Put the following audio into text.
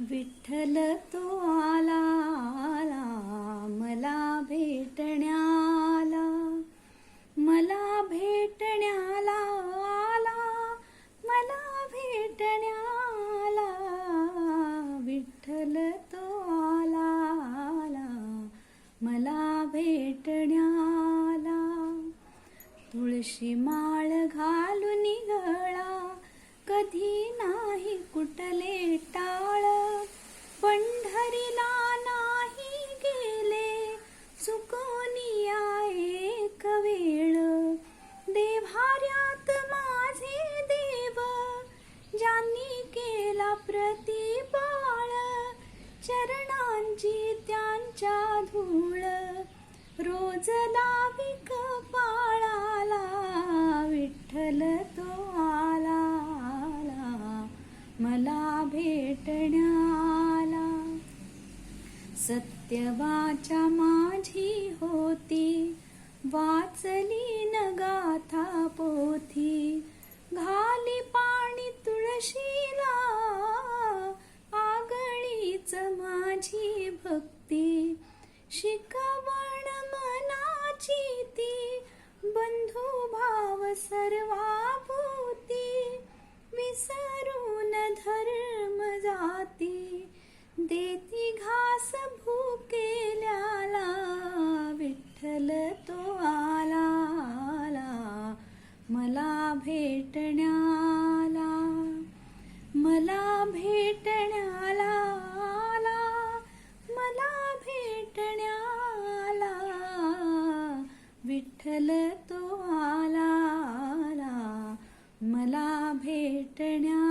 विठ्ठल तो आला आला मला भेटण्याला. मला भेटण्याला आला मला भेटण्याला. विठ्ठल तो आला आला मला भेटण्याला. तुळशी माळ घालून गळा त्यांच्या रोज लावी पाळाला विठ्ठल तो आला मला भेटण्याला. सत्यवाचा मा बंधू भाव सर्वाभूती विसरून धर्म जाती. देती घास भूकेल्याला विठ्ठल तो आला आला मला भेटण्या विठ्ठल तो आला आला मला भेटण्या